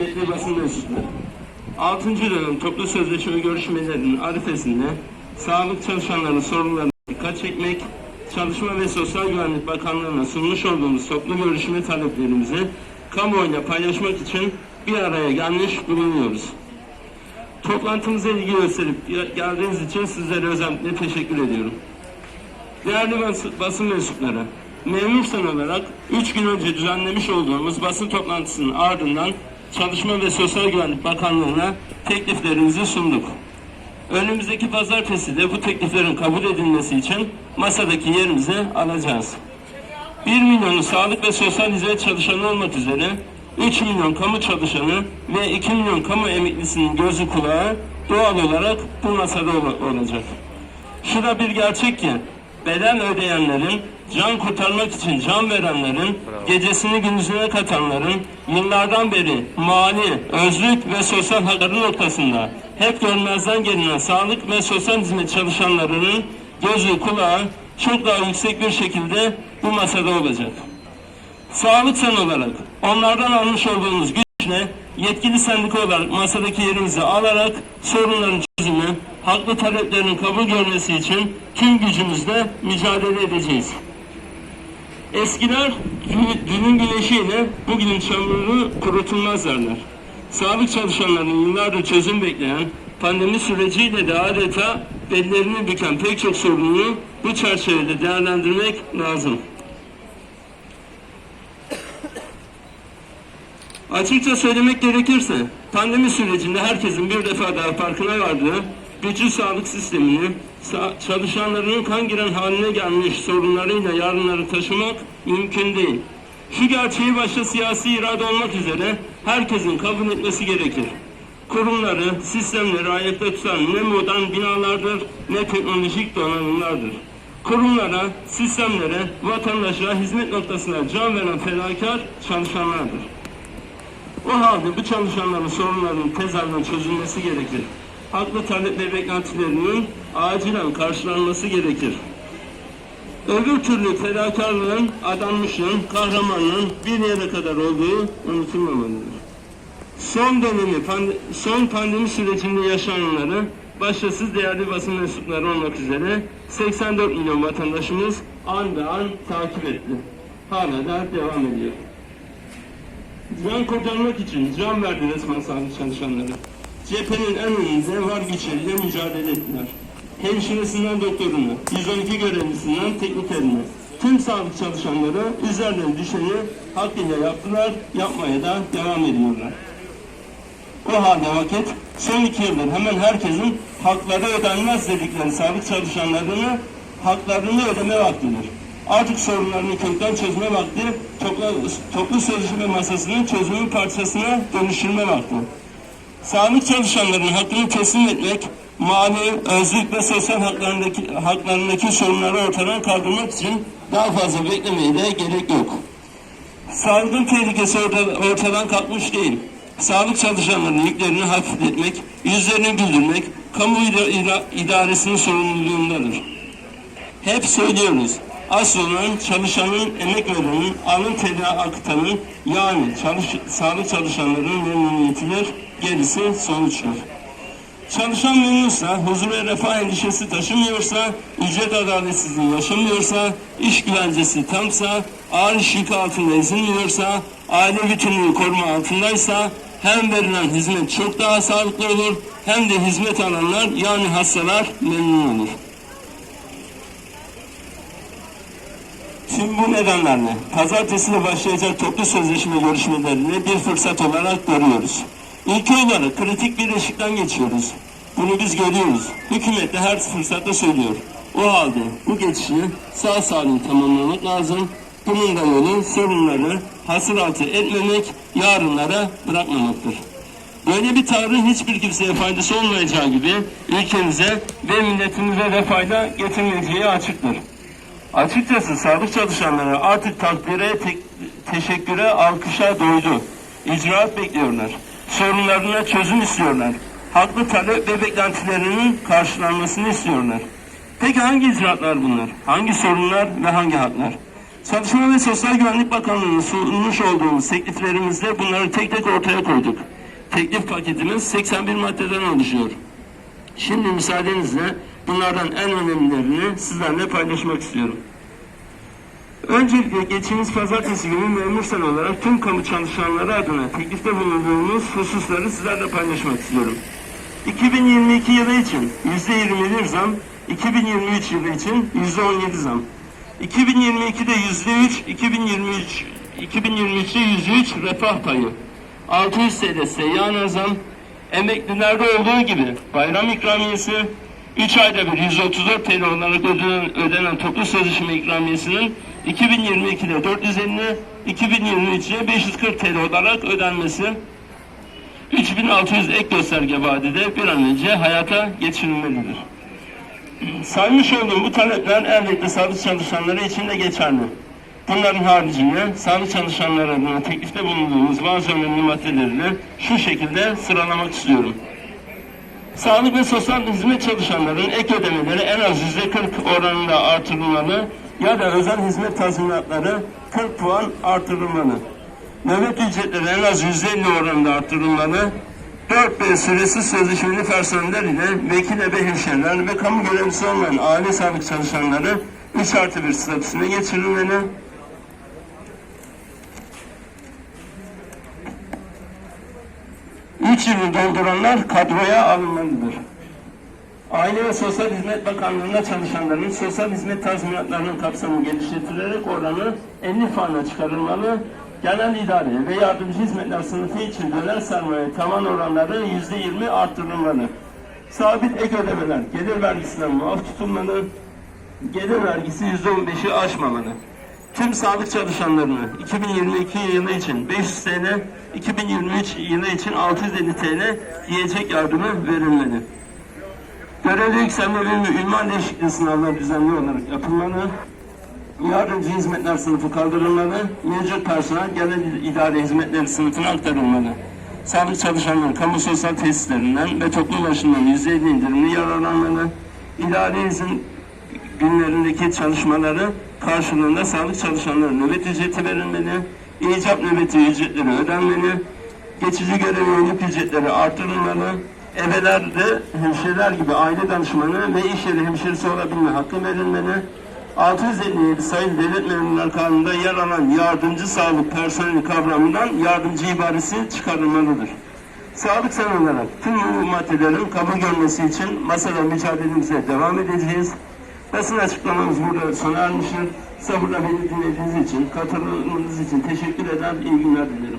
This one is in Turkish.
Kıymetli basın mensupları. 6. dönem toplu sözleşme görüşmelerinin arifesinde sağlık çalışanlarının sorunlarına dikkat çekmek, Çalışma ve Sosyal Güvenlik Bakanlığı'na sunmuş olduğumuz toplu görüşme taleplerimizi kamuoyuna paylaşmak için bir araya gelmiş bulunuyoruz. Toplantımıza ilgi gösterip geldiğiniz için sizlere özellikle teşekkür ediyorum. Değerli bas- basın mensupları, memur sen olarak 3 gün önce düzenlemiş olduğumuz basın toplantısının ardından Çalışma ve Sosyal Güvenlik Bakanlığı'na tekliflerimizi sunduk. Önümüzdeki pazartesi de bu tekliflerin kabul edilmesi için masadaki yerimizi alacağız. 1 milyon sağlık ve sosyal hizmet çalışanı olmak üzere 3 milyon kamu çalışanı ve 2 milyon kamu emeklisinin gözü kulağı doğal olarak bu masada ol- olacak. Şu da bir gerçek ki bedel ödeyenlerin, can kurtarmak için can verenlerin, gecesini gündüzüne katanların yıllardan beri mali, özlük ve sosyal hakları noktasında hep görmezden gelinen sağlık ve sosyal hizmet çalışanlarının gözü kulağı çok daha yüksek bir şekilde bu masada olacak. Sağlık sen olarak onlardan almış olduğumuz güçle yetkili sendika olarak masadaki yerimizi alarak sorunların çözümü, haklı taleplerinin kabul görmesi için tüm gücümüzle mücadele edeceğiz. Eskiler dün- dünün güneşiyle bugünün çamuru kurutulmaz derler. Sağlık çalışanlarının yıllardır çözüm bekleyen pandemi süreciyle de adeta bellerini büken pek çok sorununu bu çerçevede değerlendirmek lazım. Açıkça söylemek gerekirse pandemi sürecinde herkesin bir defa daha farkına vardığı güçlü sağlık sistemini çalışanlarının kan giren haline gelmiş sorunlarıyla yarınları taşımak mümkün değil. Şu gerçeği başta siyasi irade olmak üzere herkesin kabul etmesi gerekir. Kurumları, sistemleri ayakta tutan ne modern binalardır ne teknolojik donanımlardır. Kurumlara, sistemlere, vatandaşa hizmet noktasına can veren fedakar çalışanlardır. O halde bu çalışanların sorunlarının tezahürden çözülmesi gerekir. Talep ve beklentilerinin acilen karşılanması gerekir. Öbür türlü fedakarlığın, adanmışlığın, kahramanlığın bir yere kadar olduğu unutulmamalıdır. Son dönemi, pande- son pandemi sürecinde yaşananları, başta siz değerli basın mensupları olmak üzere 84 milyon vatandaşımız an be an takip etti. Hala da devam ediyor. Can kurtarmak için can verdi resmen sağlık çalışanları. Cephenin en önünde var güçleriyle mücadele ettiler. Hemşiresinden doktoruna, 112 görevlisinden teknikerine, tüm sağlık çalışanları üzerlerine düşeni hakkıyla yaptılar, yapmaya da devam ediyorlar. O halde vakit son iki yıldır hemen herkesin hakları ödenmez dedikleri sağlık çalışanlarını haklarını ödeme vaktidir. Artık sorunlarını kökten çözme vakti, toplu, toplu sözleşme masasının çözümün parçasına dönüştürme vakti. Sağlık çalışanlarının hakkını teslim etmek, mali, özlük ve sosyal haklarındaki, haklarındaki sorunları ortadan kaldırmak için daha fazla beklemeye de gerek yok. Salgın tehlikesi orta- ortadan kalkmış değil. Sağlık çalışanlarının yüklerini hafifletmek, yüzlerini güldürmek, kamu ida- ida- idaresinin sorumluluğundadır. Hep söylüyoruz. Asıl olan çalışanın, emek verenin, alın teri akıtanın, yani çalış, sağlık çalışanlarının memnuniyetidir, gerisi sonuçtur. Çalışan memnunsa, huzur ve refah endişesi taşımıyorsa, ücret adaletsizliği yaşamıyorsa, iş güvencesi tamsa, ağır iş yükü altında ezilmiyorsa, aile bütünlüğü koruma altındaysa, hem verilen hizmet çok daha sağlıklı olur, hem de hizmet alanlar yani hastalar memnun olur. Tüm bu nedenlerle pazartesi başlayacak toplu sözleşme görüşmelerini bir fırsat olarak görüyoruz. Ülke olarak kritik bir eşikten geçiyoruz. Bunu biz görüyoruz. Hükümet de her fırsatta söylüyor. O halde bu geçişi sağ salim tamamlamak lazım. Bunun da yolu sorunları hasılatı etmemek, yarınlara bırakmamaktır. Böyle bir tavrın hiçbir kimseye faydası olmayacağı gibi ülkemize ve milletimize de fayda getirmeyeceği açıktır. Açıkçası sağlık çalışanları artık takdire, te- teşekküre, alkışa doydu. İcraat bekliyorlar. Sorunlarına çözüm istiyorlar. Haklı talep ve beklentilerinin karşılanmasını istiyorlar. Peki hangi icraatlar bunlar? Hangi sorunlar ve hangi haklar? Çalışma ve Sosyal Güvenlik Bakanlığı'nın sunmuş olduğumuz tekliflerimizde bunları tek tek ortaya koyduk. Teklif paketimiz 81 maddeden oluşuyor. Şimdi müsaadenizle bunlardan en önemlilerini sizlerle paylaşmak istiyorum. Öncelikle geçtiğimiz pazartesi günü memur sen olarak tüm kamu çalışanları adına teklifte bulunduğumuz hususları sizlerle paylaşmak istiyorum. 2022 yılı için %21 zam, 2023 yılı için %17 zam. 2022'de %3, 2023 2023'te %3 refah payı. 600 TL seyyan zam, emeklilerde olduğu gibi bayram ikramiyesi, 3 ayda bir 134 TL olarak ödenen, ödenen toplu sözleşme ikramiyesinin 2022'de 450, 2023'de 540 TL olarak ödenmesi 3600 ek gösterge vadede bir an önce hayata geçirilmelidir. Saymış olduğum bu talepler elbette sağlık çalışanları için de geçerli. Bunların haricinde sağlık çalışanları adına teklifte bulunduğumuz bazı önemli maddeleri de şu şekilde sıralamak istiyorum. Sağlık ve sosyal hizmet çalışanların ek ödemeleri en az yüzde 40 oranında artırılmalı ya da özel hizmet tazminatları 40 puan artırılmalı. Nöbet ücretleri en az yüzde 50 oranında artırılmalı. 4B süresi sözleşmeli personeller ile vekil ebe hemşehriler ve kamu görevlisi olmayan aile sağlık çalışanları 3 artı 1 statüsüne geçirilmeli. Yılı dolduranlar kadroya alınmalıdır. Aile ve Sosyal Hizmet Bakanlığı'nda çalışanların sosyal hizmet tazminatlarının kapsamı genişletilerek oranı 50 puana çıkarılmalı. Genel idare ve yardımcı hizmetler sınıfı için döner sermaye tavan oranları %20 arttırılmalı. Sabit ek ödemeler gelir vergisinden muaf tutulmalı. Gelir vergisi %15'i aşmamalı. Tüm sağlık çalışanlarına 2022 yılı için 500 TL, 2023 yılı için 650 TL yiyecek yardımı verilmeli. Görevli yükselme ve ünvan değişikliği sınavları düzenli olarak yapılmalı. Yardımcı hizmetler sınıfı kaldırılmalı. Mevcut personel genel idare hizmetleri sınıfına aktarılmalı. Sağlık çalışanları kamu sosyal tesislerinden ve toplum başından %50 indirimli yararlanmalı. İdari izin günlerindeki çalışmaları karşılığında sağlık çalışanlarına nöbet ücreti verilmeli. İcap nöbeti ücretleri ödenmeli. Geçici görev yönelik ücretleri artırılmalı. Ebelerde hemşireler gibi aile danışmanı ve iş yeri hemşiresi olabilme hakkı verilmeli. 657 sayılı devlet memurlar kanununda yer alan yardımcı sağlık personeli kavramından yardımcı ibaresi çıkarılmalıdır. Sağlık sen tüm bu maddelerin kabul görmesi için masada mücadelemize devam edeceğiz. Basın açıklamamız burada sona ermiştir. Sabırla beni dinlediğiniz için, katılımınız için teşekkür eder, iyi günler dilerim.